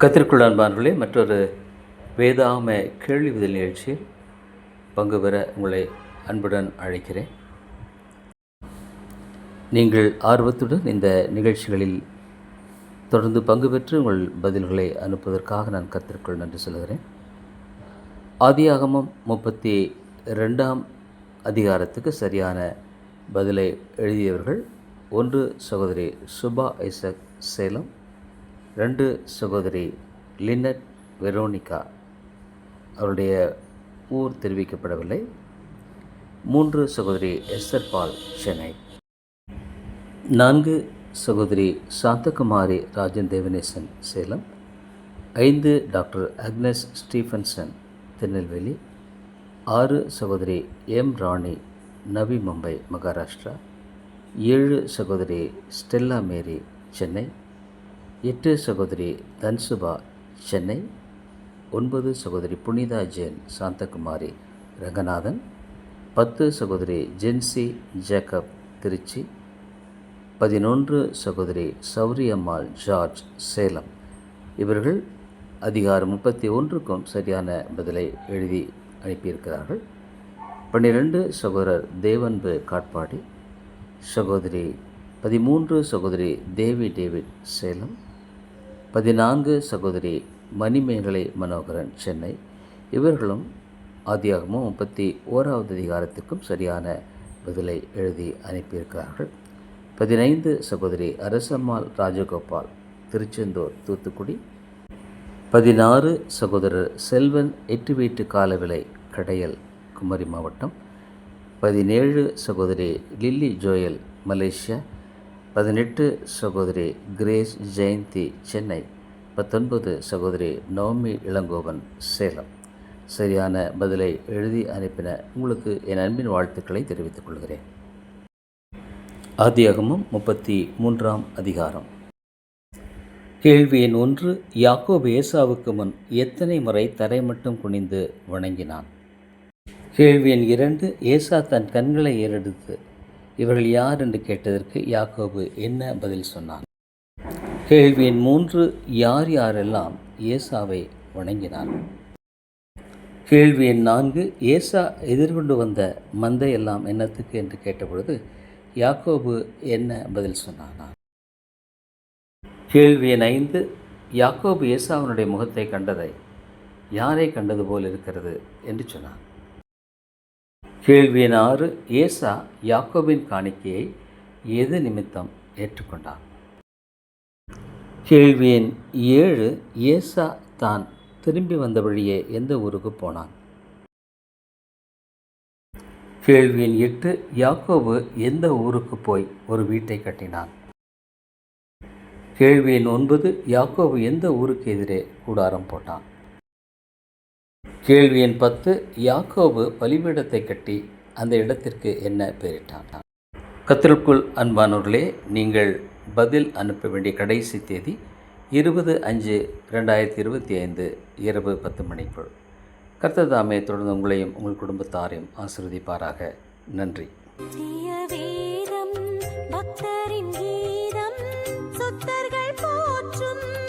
கத்திற்குள் அன்பார்களே மற்றொரு வேதாம கேள்வி பதில் நிகழ்ச்சியில் பங்கு பெற உங்களை அன்புடன் அழைக்கிறேன். நீங்கள் ஆர்வத்துடன் இந்த நிகழ்ச்சிகளில் தொடர்ந்து பங்கு பெற்று உங்கள் பதில்களை அனுப்புவதற்காக நான் கத்திற்குள் நன்றி சொல்கிறேன் ஆதியாகமம் முப்பத்தி ரெண்டாம் அதிகாரத்துக்கு சரியான பதிலை எழுதியவர்கள் ஒன்று சகோதரி சுபா ஐசக் சேலம் ரெண்டு சகோதரி லினட் வெரோனிகா. அவருடைய ஊர் தெரிவிக்கப்படவில்லை. மூன்று சகோதரி எஸ்தர் பால் சென்னை. நான்கு சகோதரி சாந்தகுமாரி ராஜன் தேவனேசன் சேலம். ஐந்து டாக்டர் அக்னஸ் ஸ்டீஃபன்சன் திருநெல்வேலி. ஆறு சகோதரி எம் ராணி நவி மும்பை மகாராஷ்டிரா. ஏழு சகோதரி ஸ்டெல்லா மேரி சென்னை. எட்டு சகோதரி தன்சுபா சென்னை. ஒன்பது சகோதரி புனிதா ஜெயின் சாந்தகுமாரி ரங்கநாதன். பத்து சகோதரி ஜென்சி ஜேக்கப் திருச்சி. பதினொன்று சகோதரி சௌரியம்மாள் ஜார்ஜ் சேலம். இவர்கள் அதிகாரம் முப்பத்தி ஒன்றுக்கும் சரியான பதிலை எழுதி அனுப்பியிருக்கிறார்கள். பன்னிரெண்டு சகோதரர் தேவன்பு காட்பாடி. சகோதரி பதிமூன்று சகோதரி தேவி டேவிட் சேலம். பதினான்கு சகோதரி மணிமேகலை மனோகரன் சென்னை. இவர்களும் ஆதியாகமும் முப்பத்தி ஓராவது அதிகாரத்திற்கும் சரியான பதிலை எழுதி அனுப்பியிருக்கிறார்கள். பதினைந்து சகோதரி அரசம்மாள் ராஜகோபால் திருச்செந்தூர் தூத்துக்குடி. பதினாறு சகோதரர் செல்வன் எட்டு வீட்டு காலவிலை கடையல் குமரி மாவட்டம். பதினேழு சகோதரி லில்லி ஜோயல் மலேசியா. பதினெட்டு சகோதரி கிரேஸ் ஜெயந்தி சென்னை. பத்தொன்பது சகோதரி நவமி இளங்கோவன் சேலம். சரியான பதிலை எழுதி அனுப்பின உங்களுக்கு என் அன்பின் வாழ்த்துக்களை தெரிவித்துக் கொள்கிறேன். ஆதியாகமும் முப்பத்தி மூன்றாம் அதிகாரம். கேள்வி எண் ஒன்று யாக்கோபு ஏசாவுக்கு முன் எத்தனை முறை தரை மட்டும் குனிந்து வணங்கினான்? கேள்வி எண் இரண்டு ஏசா தன் கண்களை ஏறெடுத்து இவர்கள் யார் என்று கேட்டதற்கு யாக்கோபு என்ன பதில் சொன்னான்? கேள்வி எண் மூன்று யார் யாரெல்லாம் ஏசாவை வணங்கினார்? கேள்வி எண் நான்கு ஏசா எதிர்கொண்டு வந்த மந்தை எல்லாம் என்னத்துக்கு என்று கேட்டபொழுது யாக்கோபு என்ன பதில் சொன்னானான் கேள்வி எண் ஐந்து யாக்கோபு ஏசாவினுடைய முகத்தை கண்டதை யாரை கண்டது போல் இருக்கிறது என்று சொன்னான். கேள்வி ஆறு ஏசா யாக்கோபின் காணிக்கையை எது நிமித்தம் ஏற்றுக்கொண்டான் கேள்வியின் ஏழு ஏசா தான் திரும்பி வந்த வழியே எந்த ஊருக்கு போனான்? கேள்வியின் எட்டு யாக்கோபு எந்த ஊருக்கு போய் ஒரு வீட்டை கட்டினான்? கேள்வியின் ஒன்பது யாக்கோபு எந்த ஊருக்கு எதிரே கூடாரம் போட்டான்? கேள்வி எண் பத்து யாக்கோபு பலிபீடத்தை கட்டி அந்த இடத்திற்கு என்ன பெயரிட்டான்? கத்திற்குள் அன்பானோர்களே நீங்கள் பதில் அனுப்ப வேண்டிய கடைசி தேதி இருபது அஞ்சு ரெண்டாயிரத்தி இருபத்தி ஐந்து இரவு பத்து மணிக்குள். கர்த்ததாமே தொடர்ந்து உங்களையும் உங்கள் குடும்பத்தாரையும் ஆசிர்வதிப்பாராக. நன்றி. பக்தரின் கீதம் சுத்தர்கள் போற்றும்